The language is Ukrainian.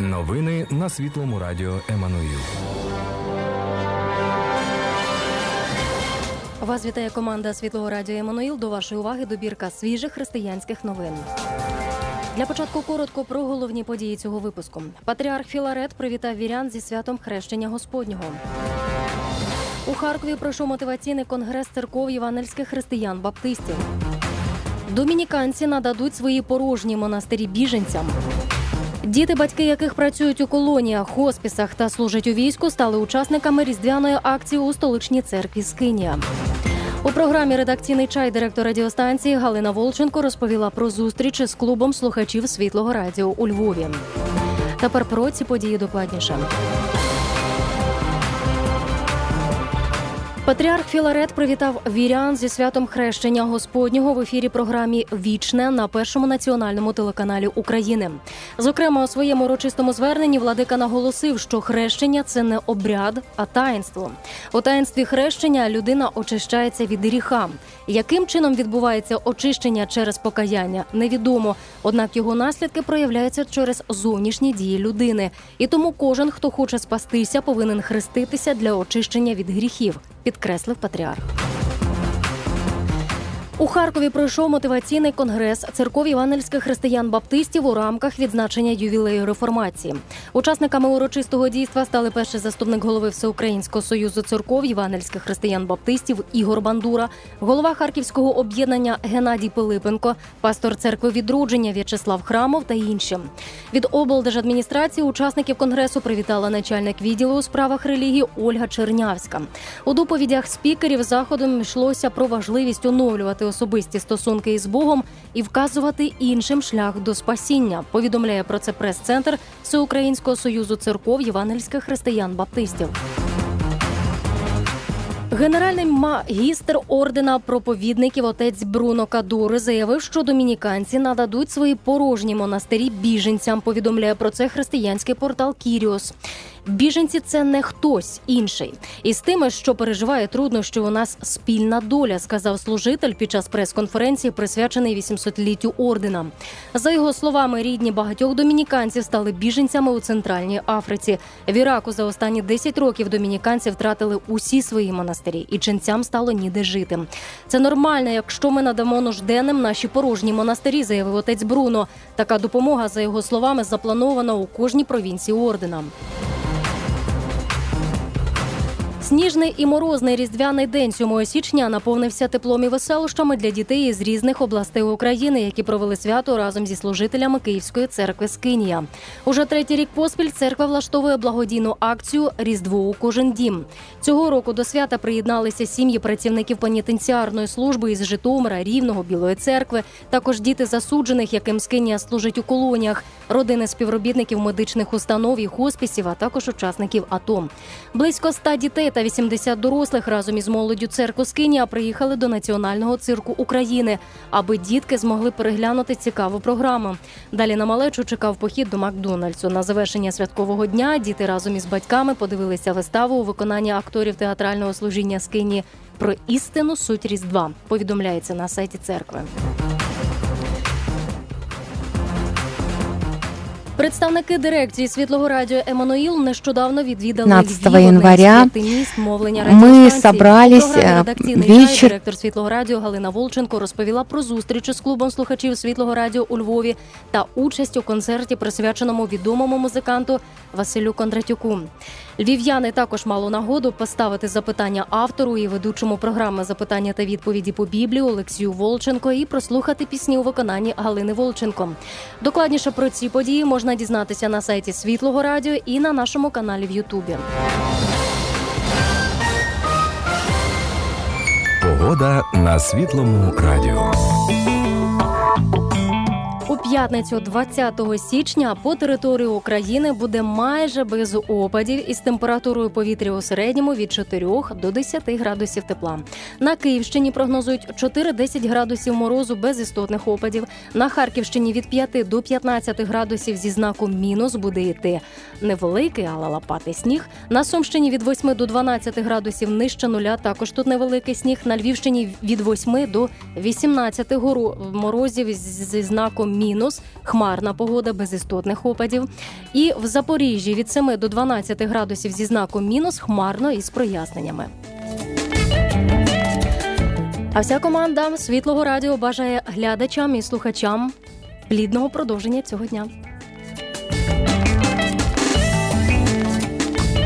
Новини на світлому радіо Еммануїл. Вас вітає команда Світлого радіо Еммануїл. До вашої уваги добірка свіжих християнських новин. Для початку коротко про головні події цього випуску. Патріарх Філарет привітав вірян зі святом хрещення Господнього. У Харкові пройшов мотиваційний конгрес церков євангельських християн-баптистів. Домініканці нададуть свої порожні монастирі біженцям. Діти, батьки яких працюють у колоніях, хоспісах та служать у війську, стали учасниками різдвяної акції у столичній церкві Скинія. У програмі Редакційний чай директор радіостанції Галина Волченко розповіла про зустрічі з клубом слухачів світлого радіо у Львові. Тепер про ці події докладніше. Патріарх Філарет привітав вірян зі святом хрещення Господнього в ефірі програмі Вічне на першому національному телеканалі України. Зокрема, у своєму урочистому зверненні владика наголосив, що хрещення це не обряд, а таїнство. У таїнстві хрещення людина очищається від гріха. Яким чином відбувається очищення через покаяння, невідомо. Однак його наслідки проявляються через зовнішні дії людини. І тому кожен, хто хоче спастися, повинен хреститися для очищення від гріхів, підкреслив патріарх. У Харкові пройшов мотиваційний конгрес церков євангельських християн-баптистів у рамках відзначення ювілею реформації. Учасниками урочистого дійства стали перший заступник голови Всеукраїнського союзу церков євангельських християн-баптистів Ігор Бандура, голова харківського об'єднання Геннадій Пилипенко, пастор церкви відродження В'ячеслав Храмов та інші. Від облдержадміністрації учасників конгресу привітала начальник відділу у справах релігії Ольга Чернявська. У доповідях спікерів заходом йшлося про важливість оновлювати особисті стосунки із Богом і вказувати іншим шлях до спасіння. Повідомляє про це прес-центр Всеукраїнського союзу церков євангельських християн-баптистів. Генеральний магістр ордена проповідників отець Бруно Кадури заявив, що домініканці нададуть свої порожні монастирі біженцям. Повідомляє про це християнський портал Кіріос. Біженці це не хтось інший. І з тими, що переживає труднощі, у нас спільна доля, сказав служитель під час прес-конференції, присвячений 800-літтю ордена. За його словами, рідні багатьох домініканців стали біженцями у Центральній Африці. В Іраку за останні 10 років домініканці втратили усі свої монастирі, і ченцям стало ніде жити. Це нормально, якщо ми надамо нужденним наші порожні монастирі, заявив отець Бруно. Така допомога, за його словами, запланована у кожній провінції ордена. Сніжний і морозний різдвяний день 7 січня наповнився теплом і веселощами для дітей із різних областей України, які провели свято разом зі служителями Київської церкви Скинія. Уже третій рік поспіль церква влаштовує благодійну акцію Різдво у кожен дім. Цього року до свята приєдналися сім'ї працівників пенітенціарної служби із Житомира, Рівного, Білої церкви. Також діти засуджених, яким Скинія служить у колоніях, родини співробітників медичних установ і хоспісів, а також учасників АТО. Близько 100 дітей та 80 дорослих разом із молоддю церкви Скинія приїхали до Національного цирку України, аби дітки змогли переглянути цікаву програму. Далі на малечу чекав похід до Макдональдсу. На завершення святкового дня діти разом із батьками подивилися виставу у виконанні акторів театрального служіння Скині про істину суть Різдва. Повідомляється на сайті церкви. Представники дирекції світлого радіо Еммануїл нещодавно відвідали 15 Львів, один з января міст мовлення мы собрались, У програмі э, «Редакційний вечер директор світлого радіо Галина Волченко розповіла про зустрічі з клубом слухачів світлого радіо у Львові та участь у концерті, присвяченому відомому музиканту Василю Кондратюку. Львів'яни також мало нагоду поставити запитання автору і ведучому програми запитання та відповіді по Біблії Олексію Волченко і прослухати пісні у виконанні Галини Волченко. Докладніше про ці події можна дізнатися на сайті Світлого Радіо і на нашому каналі в Ютубі. Погода на світлому радіо. П'ятницю, 20 січня, по території України буде майже без опадів із температурою повітря у середньому від 4 до 10 градусів тепла. На Київщині прогнозують 4-10 градусів морозу без істотних опадів. На Харківщині від 5 до 15 градусів зі знаком мінус буде йти невеликий, але лопатий сніг. На Сумщині від 8 до 12 градусів нижче нуля. Також тут невеликий сніг. На Львівщині від 8 до 18 гору морозів зі знаком мінус. Мінус, хмарна погода без істотних опадів. І в Запоріжжі від 7 до 12 градусів зі знаком мінус, хмарно із проясненнями. А вся команда світлого радіо бажає глядачам і слухачам плідного продовження цього дня.